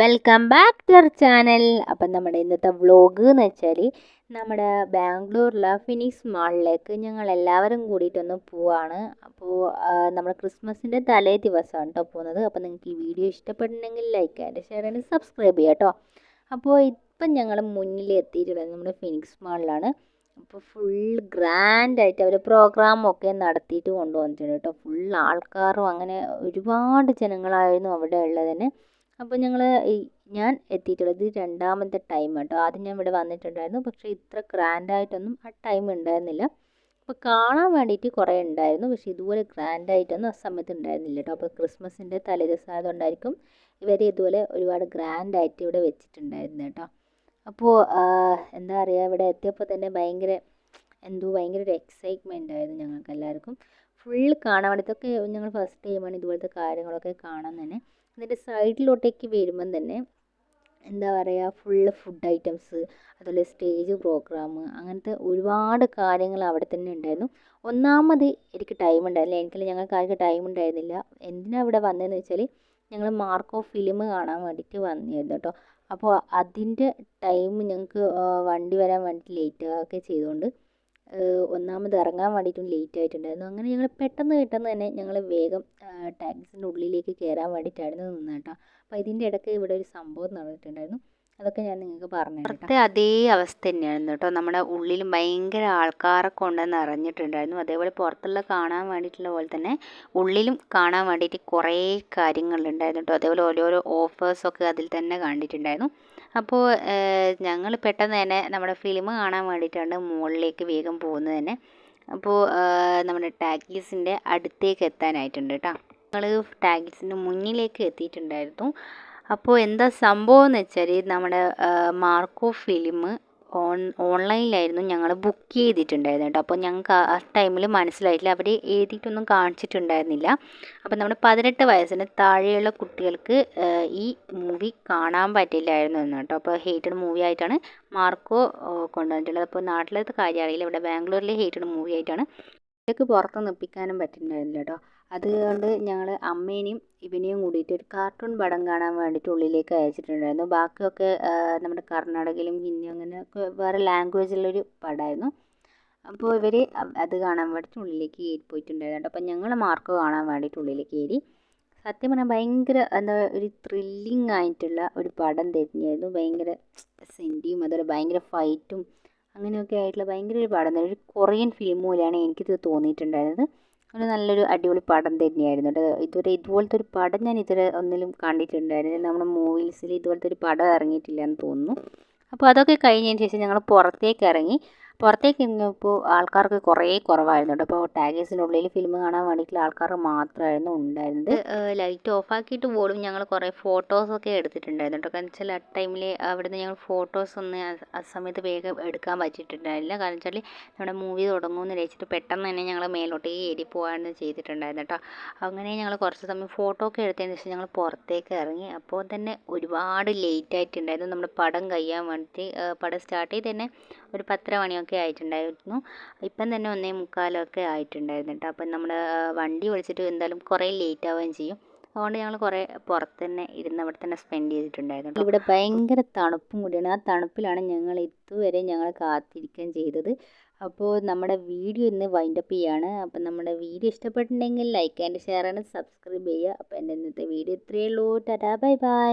Welcome back to our channel അപ്പം നമ്മുടെ ഇന്നത്തെ വ്ളോഗ് എന്ന് വെച്ചാൽ നമ്മുടെ ബാംഗ്ലൂരിലെ ഫിനിക്സ് മാളിലേക്ക് ഞങ്ങൾ എല്ലാവരും കൂടിയിട്ടൊന്ന് പോവാണ്. അപ്പോൾ നമ്മൾ ക്രിസ്മസിന്റെ തലേ ദിവസമാണ് കേട്ടോ പോകുന്നത്. അപ്പോൾ നിങ്ങൾക്ക് ഈ വീഡിയോ ഇഷ്ടപ്പെട്ടിട്ടുണ്ടെങ്കിൽ like and share and subscribe ചെയ്യാം കേട്ടോ അപ്പോൾ ഇപ്പം ഞങ്ങൾ മുന്നിൽ എത്തിയിട്ടുള്ളത് നമ്മുടെ ഫിനിക്സ് മാളിലാണ്. അപ്പോൾ ഫുൾ ഗ്രാൻഡായിട്ട് അവർ പ്രോഗ്രാമൊക്കെ നടത്തിയിട്ട് കൊണ്ടുവന്നിട്ടുണ്ട് കേട്ടോ ഫുൾ ആൾക്കാരും അങ്ങനെ ഒരുപാട് ജനങ്ങളായിരുന്നു അവിടെ ഉള്ളതിന് അപ്പോൾ ഞങ്ങൾ ഞാൻ എത്തിയിട്ടുള്ളത് രണ്ടാമത്തെ ടൈം കേട്ടോ ആദ്യം ഞാൻ ഇവിടെ വന്നിട്ടുണ്ടായിരുന്നു. പക്ഷേ ഇത്ര ഗ്രാൻഡ് ഗ്രാൻഡായിട്ടൊന്നും ആ ടൈം ഉണ്ടായിരുന്നില്ല. അപ്പോൾ കാണാൻ വേണ്ടിയിട്ട് കുറേ ഉണ്ടായിരുന്നു. പക്ഷേ ഇതുപോലെ ഗ്രാൻഡായിട്ടൊന്നും ആ സമയത്ത് ഉണ്ടായിരുന്നില്ല കേട്ടോ അപ്പോൾ ക്രിസ്മസിന്റെ തലേദിവസം ആയതുകൊണ്ടായിരിക്കും ഇവർ ഇതുപോലെ ഒരുപാട് ഗ്രാൻഡ് ഗ്രാൻഡായിട്ട് ഇവിടെ വെച്ചിട്ടുണ്ടായിരുന്നു കേട്ടോ അപ്പോൾ എന്താ പറയുക ഇവിടെ എത്തിയപ്പോൾ തന്നെ ഭയങ്കര എന്തോ ഭയങ്കര ഒരു എക്സൈറ്റ്മെന്റ് ആയിരുന്നു ഞങ്ങൾക്ക് എല്ലാവർക്കും ഫുൾ കാണാൻ വേണ്ടി ഇതൊക്കെ ഞങ്ങൾ ഫസ്റ്റ് ടൈമാണ് ഇതുപോലത്തെ കാര്യങ്ങളൊക്കെ കാണാൻ തന്നെ. എന്നിട്ട് സൈഡിലോട്ടേക്ക് വരുമ്പം തന്നെ എന്താ പറയുക ഫുള്ള് ഫുഡ് ഐറ്റംസ് അതുപോലെ സ്റ്റേജ് പ്രോഗ്രാം അങ്ങനത്തെ ഒരുപാട് കാര്യങ്ങൾ അവിടെ തന്നെ ഉണ്ടായിരുന്നു. ഒന്നാമത് എനിക്ക് ടൈം ഉണ്ടായിരുന്നില്ല. എനിക്കല്ല ഞങ്ങൾക്ക് ആർക്കും ടൈം ഉണ്ടായിരുന്നില്ല. എന്തിനാണ് ഇവിടെ വന്നതെന്ന് വെച്ചാൽ ഞങ്ങൾ മാർക്കോ ഫിലിം കാണാൻ വേണ്ടിയിട്ട് വന്നിരുന്നു കേട്ടോ. അപ്പോൾ അതിന്റെ ടൈം ഞങ്ങൾക്ക് വണ്ടി വരാൻ വേണ്ടിയിട്ട് ലേറ്റ് ഒക്കെ ചെയ്തുകൊണ്ട് ഒന്നാമത് ഇറങ്ങാൻ വേണ്ടിയിട്ടും ലേറ്റ് ആയിട്ടുണ്ടായിരുന്നു. അങ്ങനെ ഞങ്ങൾ പെട്ടെന്ന് പെട്ടെന്ന് തന്നെ ഞങ്ങൾ വേഗം ടാക്സിന്റെ ഉള്ളിലേക്ക് കയറാൻ വേണ്ടിയിട്ടായിരുന്നു നിന്നത് കേട്ടോ അപ്പോൾ ഇതിന്റെ ഇടയ്ക്ക് ഇവിടെ ഒരു സംഭവം നടന്നിട്ടുണ്ടായിരുന്നു. അതൊക്കെ ഞാൻ നിങ്ങൾക്ക് പറഞ്ഞു പുറത്തെ അതേ അവസ്ഥ തന്നെയാണ് കേട്ടോ. നമ്മുടെ ഉള്ളിൽ ഭയങ്കര ആൾക്കാരൊക്കെ ഉണ്ടെന്ന് നിറഞ്ഞിട്ടുണ്ടായിരുന്നു. അതേപോലെ പുറത്തുള്ള കാണാൻ വേണ്ടിയിട്ടുള്ള പോലെ തന്നെ ഉള്ളിലും കാണാൻ വേണ്ടിയിട്ട് കുറേ കാര്യങ്ങളുണ്ടായിരുന്നു കേട്ടോ. അതേപോലെ ഓരോരോ ഓഫേഴ്സൊക്കെ അതിൽ തന്നെ കണ്ടിട്ടുണ്ടായിരുന്നു. അപ്പോൾ ഞങ്ങൾ പെട്ടെന്ന് തന്നെ നമ്മുടെ ഫിലിം കാണാൻ വേണ്ടിയിട്ടാണ് മുകളിലേക്ക് വേഗം പോകുന്നത് തന്നെ. അപ്പോൾ നമ്മുടെ ടാക്കീസിന്റെ അടുത്തേക്ക് എത്താനായിട്ടുണ്ട് കേട്ടോ. ഞങ്ങൾ ടാഗീസിന്റെ മുന്നിലേക്ക് എത്തിയിട്ടുണ്ടായിരുന്നു. അപ്പോൾ എന്താ സംഭവം എന്ന് വെച്ചാൽ നമ്മുടെ മാർക്കോ ഫിലിം ഓൺ ഓൺലൈനിലായിരുന്നു ഞങ്ങൾ ബുക്ക് ചെയ്തിട്ടുണ്ടായിരുന്നു കേട്ടോ. അപ്പോൾ ഞങ്ങൾക്ക് ആ ടൈമിൽ മനസ്സിലായിട്ടില്ല. അവർ എഴുതിയിട്ടൊന്നും കാണിച്ചിട്ടുണ്ടായിരുന്നില്ല. അപ്പോൾ നമ്മൾ പതിനെട്ട് വയസ്സിന് താഴെയുള്ള കുട്ടികൾക്ക് ഈ മൂവി കാണാൻ പറ്റില്ലായിരുന്നു എന്ന് കേട്ടോ. അപ്പോൾ ഹേറ്റഡ് മൂവി ആയിട്ടാണ് മാർക്കോ കൊണ്ടുവന്നിട്ടുള്ളത്. അപ്പോൾ നാട്ടിലത്തെ കാര്യം അറിയില്ല ഇവിടെ ബാംഗ്ലൂരിലെ ഹേറ്റഡ് മൂവി ആയിട്ടാണ് ഇതൊക്കെ പുറത്ത് നിപ്പിക്കാനും പറ്റുന്നുണ്ടായിരുന്നില്ല കേട്ടോ അതുകൊണ്ട് ഞങ്ങൾ അമ്മേനെയും ഇവനെയും കൂടിയിട്ട് ഒരു കാർട്ടൂൺ പടം കാണാൻ വേണ്ടിയിട്ട് ഉള്ളിലേക്ക് അയച്ചിട്ടുണ്ടായിരുന്നു. ബാക്കിയൊക്കെ നമ്മുടെ കർണാടകയിലും ഹിന്ദി അങ്ങനെയൊക്കെ വേറെ ലാംഗ്വേജിലൊരു പടമായിരുന്നു അപ്പോൾ ഇവർ അത് കാണാൻ വേണ്ടിയിട്ട് ഉള്ളിലേക്ക് കയറി പോയിട്ടുണ്ടായിരുന്നു അപ്പോൾ ഞങ്ങൾ മാർക്ക് കാണാൻ വേണ്ടിയിട്ട് ഉള്ളിലേക്ക് കയറി. സത്യം പറഞ്ഞാൽ ഭയങ്കര എന്താ ഒരു ത്രില്ലിംഗ് ആയിട്ടുള്ള ഒരു പടം തന്നെയായിരുന്നു ഭയങ്കര സെന്റിയും അതുപോലെ ഭയങ്കര ഫൈറ്റും അങ്ങനെയൊക്കെ ആയിട്ടുള്ള ഭയങ്കര ഒരു പടം തന്നെ. ഒരു കൊറിയൻ ഫിലിം പോലെയാണ് എനിക്കിത് തോന്നിയിട്ടുണ്ടായിരുന്നത്. ഒരു നല്ലൊരു അടിപൊളി പടം തന്നെയായിരുന്നു കേട്ടോ. ഇതുവരെ ഇതുപോലത്തെ ഒരു പടം ഞാൻ ഇതുവരെ ഒന്നിലും കണ്ടിട്ടുണ്ടായിരുന്നു നമ്മുടെ മൂവീസിൽ ഇതുപോലത്തെ ഒരു പടം ഇറങ്ങിയിട്ടില്ല എന്ന് തോന്നുന്നു. അപ്പോൾ അതൊക്കെ കഴിഞ്ഞതിന് ശേഷം ഞങ്ങൾ പുറത്തേക്ക് ഇറങ്ങി. പുറത്തേക്ക് ഇന്നിപ്പോൾ ആൾക്കാർക്ക് കുറേ കുറവായിരുന്നു കേട്ടോ അപ്പോൾ ടാഗേഴ്സിനുള്ളിൽ ഫിലിം കാണാൻ വേണ്ടിയിട്ടുള്ള ആൾക്കാർ മാത്രമായിരുന്നു ഉണ്ടായിരുന്നത്. ലൈറ്റ് ഓഫ് ആക്കിയിട്ട് പോലും ഞങ്ങൾ കുറേ ഫോട്ടോസൊക്കെ എടുത്തിട്ടുണ്ടായിരുന്നു കേട്ടോ കാരണം വെച്ചാൽ ആ ടൈമിൽ അവിടുന്ന് ഞങ്ങൾ ഫോട്ടോസ് ഒന്നും ആ സമയത്ത് വേഗം എടുക്കാൻ പറ്റിയിട്ടുണ്ടായില്ല കാരണം വെച്ചാൽ നമ്മുടെ മൂവി തുടങ്ങുമെന്ന് വെച്ചിട്ട് പെട്ടെന്ന് തന്നെ ഞങ്ങൾ മേലോട്ടേ ഏരി പോകാൻ ചെയ്തിട്ടുണ്ടായിരുന്നു കേട്ടോ അങ്ങനെ ഞങ്ങൾ കുറച്ച് സമയം ഫോട്ടോ ഒക്കെ എടുത്തതിന് ശേഷം ഞങ്ങൾ പുറത്തേക്ക് ഇറങ്ങി. അപ്പോൾ തന്നെ ഒരുപാട് ലേറ്റ് ആയിട്ടുണ്ടായിരുന്നു. നമ്മുടെ പടം കഴിയാൻ വേണ്ടിയിട്ട് പടം സ്റ്റാർട്ട് ചെയ്ത് തന്നെ ഒരു പത്തര മണിയൊക്കെ ഒക്കെ ആയിട്ടുണ്ടായിരുന്നു. ഇപ്പം തന്നെ ഒന്നേ മുക്കാലൊക്കെ ആയിട്ടുണ്ടായിരുന്നു കേട്ടോ. അപ്പം നമ്മൾ വണ്ടി വിളിച്ചിട്ട് എന്തായാലും കുറേ ലേറ്റ് ആവുകയും ചെയ്യും. അതുകൊണ്ട് ഞങ്ങൾ കുറേ പുറത്ത് തന്നെ ഇരുന്ന് അവിടെ തന്നെ സ്പെൻഡ് ചെയ്തിട്ടുണ്ടായിരുന്നു ഇവിടെ ഭയങ്കര തണുപ്പും കൂടിയാണ്. ആ തണുപ്പിലാണ് ഞങ്ങൾ ഇതുവരെ ഞങ്ങൾ കാത്തിരിക്കുകയും ചെയ്തത്. അപ്പോൾ നമ്മുടെ വീഡിയോ ഇന്ന് വൈൻഡപ്പ് ചെയ്യാണ്. അപ്പം നമ്മുടെ വീഡിയോ ഇഷ്ടപ്പെട്ടിട്ടുണ്ടെങ്കിൽ like and share and subscribe ചെയ്യുക. അപ്പോൾ എന്റെ ഇന്നത്തെ വീഡിയോ ഇത്രയേ ഉള്ളൂ. Tata bye bye